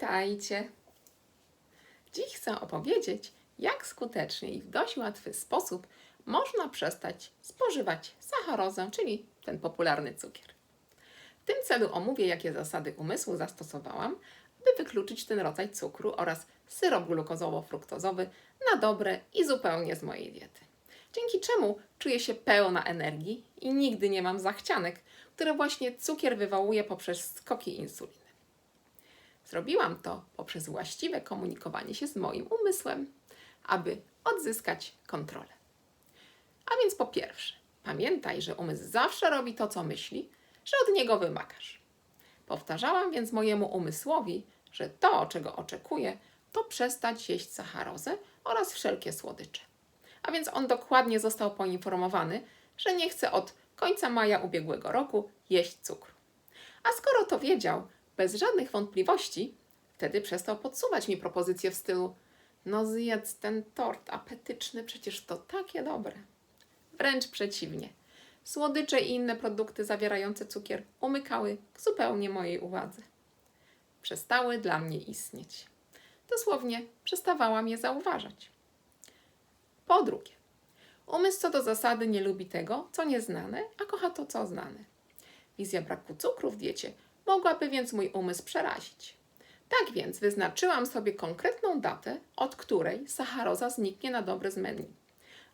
Witajcie! Dziś chcę opowiedzieć, jak skutecznie i w dość łatwy sposób można przestać spożywać sacharozę, czyli ten popularny cukier. W tym celu omówię, jakie zasady umysłu zastosowałam, by wykluczyć ten rodzaj cukru oraz syrop glukozowo-fruktozowy na dobre i zupełnie z mojej diety. Dzięki czemu czuję się pełna energii i nigdy nie mam zachcianek, które właśnie cukier wywołuje poprzez skoki insuliny. Zrobiłam to poprzez właściwe komunikowanie się z moim umysłem, aby odzyskać kontrolę. A więc po pierwsze, pamiętaj, że umysł zawsze robi to, co myśli, że od niego wymagasz. Powtarzałam więc mojemu umysłowi, że to, czego oczekuję, to przestać jeść sacharozę oraz wszelkie słodycze. A więc on dokładnie został poinformowany, że nie chce od końca maja ubiegłego roku jeść cukru. A skoro to wiedział, bez żadnych wątpliwości, wtedy przestał podsuwać mi propozycje w stylu: No, zjedz ten tort apetyczny, przecież to takie dobre. Wręcz przeciwnie. Słodycze i inne produkty zawierające cukier umykały zupełnie mojej uwadze. Przestały dla mnie istnieć. Dosłownie przestawałam je zauważać. Po drugie, umysł co do zasady nie lubi tego, co nieznane, a kocha to, co znane. Wizja braku cukru w diecie mogłaby więc mój umysł przerazić. Tak więc wyznaczyłam sobie konkretną datę, od której sacharoza zniknie na dobre z menu.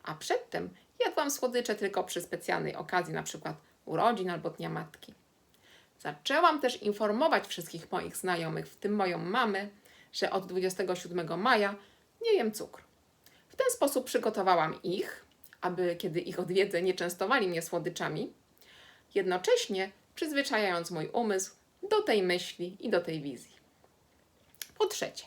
A przedtem jadłam słodycze tylko przy specjalnej okazji, np. urodzin albo Dnia Matki. Zaczęłam też informować wszystkich moich znajomych, w tym moją mamę, że od 27 maja nie jem cukru. W ten sposób przygotowałam ich, aby kiedy ich odwiedzę, nie częstowali mnie słodyczami, jednocześnie przyzwyczajając mój umysł do tej myśli i do tej wizji. Po trzecie,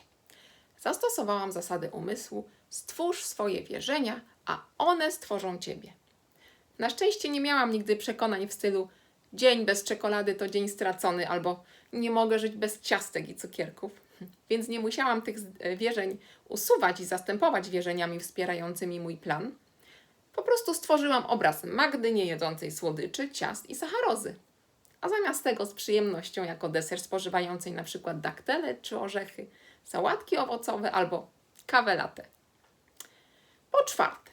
zastosowałam zasady umysłu: stwórz swoje wierzenia, a one stworzą ciebie. Na szczęście nie miałam nigdy przekonań w stylu dzień bez czekolady to dzień stracony albo nie mogę żyć bez ciastek i cukierków, więc nie musiałam tych wierzeń usuwać i zastępować wierzeniami wspierającymi mój plan. Po prostu stworzyłam obraz Magdy niejedzącej słodyczy, ciast i sacharozy a zamiast tego z przyjemnością jako deser spożywającej na przykład daktele czy orzechy, sałatki owocowe albo kawę latte. Po czwarte,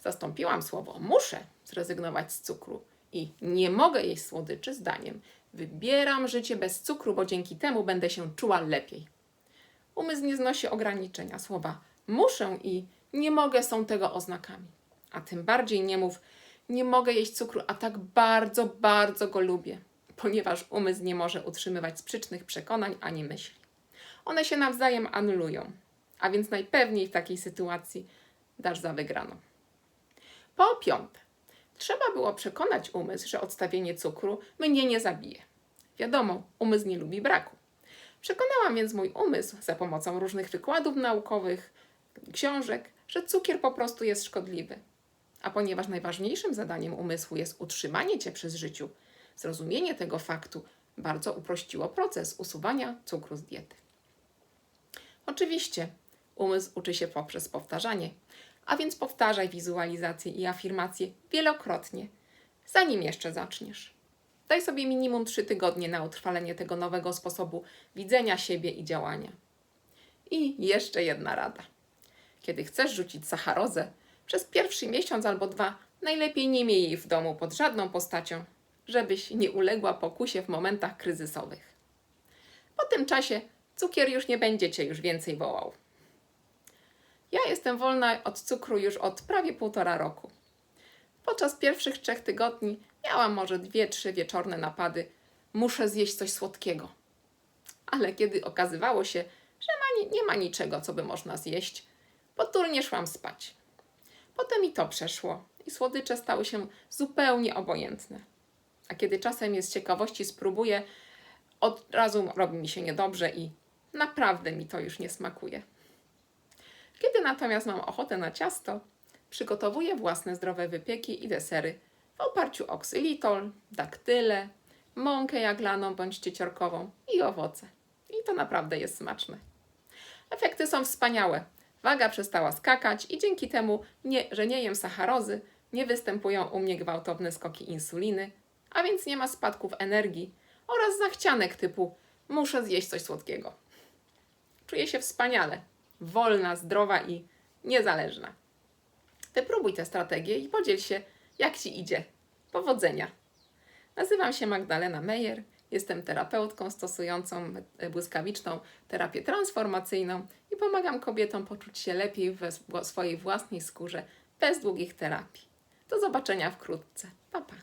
zastąpiłam słowo muszę zrezygnować z cukru i nie mogę jeść słodyczy zdaniem wybieram życie bez cukru, bo dzięki temu będę się czuła lepiej. Umysł nie znosi ograniczenia. Słowa muszę i nie mogę są tego oznakami. A tym bardziej nie mów nie mogę jeść cukru, a tak bardzo, bardzo go lubię, ponieważ umysł nie może utrzymywać sprzecznych przekonań ani myśli. One się nawzajem anulują, a więc najpewniej w takiej sytuacji dasz za wygraną. Po piąte, trzeba było przekonać umysł, że odstawienie cukru mnie nie zabije. Wiadomo, umysł nie lubi braku. Przekonałam więc mój umysł za pomocą różnych wykładów naukowych, książek, że cukier po prostu jest szkodliwy a ponieważ najważniejszym zadaniem umysłu jest utrzymanie cię przez życiu, zrozumienie tego faktu bardzo uprościło proces usuwania cukru z diety. Oczywiście umysł uczy się poprzez powtarzanie, a więc powtarzaj wizualizacje i afirmacje wielokrotnie, zanim jeszcze zaczniesz. Daj sobie minimum 3 tygodnie na utrwalenie tego nowego sposobu widzenia siebie i działania. I jeszcze jedna rada. Kiedy chcesz rzucić sacharozę, przez pierwszy miesiąc albo dwa najlepiej nie miej jej w domu pod żadną postacią, żebyś nie uległa pokusie w momentach kryzysowych. Po tym czasie cukier już nie będzie cię już więcej wołał. Ja jestem wolna od cukru już od prawie półtora roku. Podczas pierwszych trzech tygodni miałam może dwie, trzy wieczorne napady. Muszę zjeść coś słodkiego. Ale kiedy okazywało się, że ma, nie ma niczego, co by można zjeść, poturnie szłam spać. Potem i to przeszło i słodycze stały się zupełnie obojętne. A kiedy czasem je z ciekawości spróbuję, od razu robi mi się niedobrze i naprawdę mi to już nie smakuje. Kiedy natomiast mam ochotę na ciasto, przygotowuję własne zdrowe wypieki i desery w oparciu o ksylitol, daktyle, mąkę jaglaną bądź cieciorkową i owoce. I to naprawdę jest smaczne. Efekty są wspaniałe. Waga przestała skakać i dzięki temu, nie, że nie jem sacharozy, nie występują u mnie gwałtowne skoki insuliny, a więc nie ma spadków energii oraz zachcianek typu muszę zjeść coś słodkiego. Czuję się wspaniale, wolna, zdrowa i niezależna. Wypróbuj tę strategię i podziel się, jak Ci idzie. Powodzenia! Nazywam się Magdalena Meyer, jestem terapeutką stosującą błyskawiczną terapię transformacyjną i pomagam kobietom poczuć się lepiej we swo- swojej własnej skórze bez długich terapii. Do zobaczenia wkrótce. Pa, pa.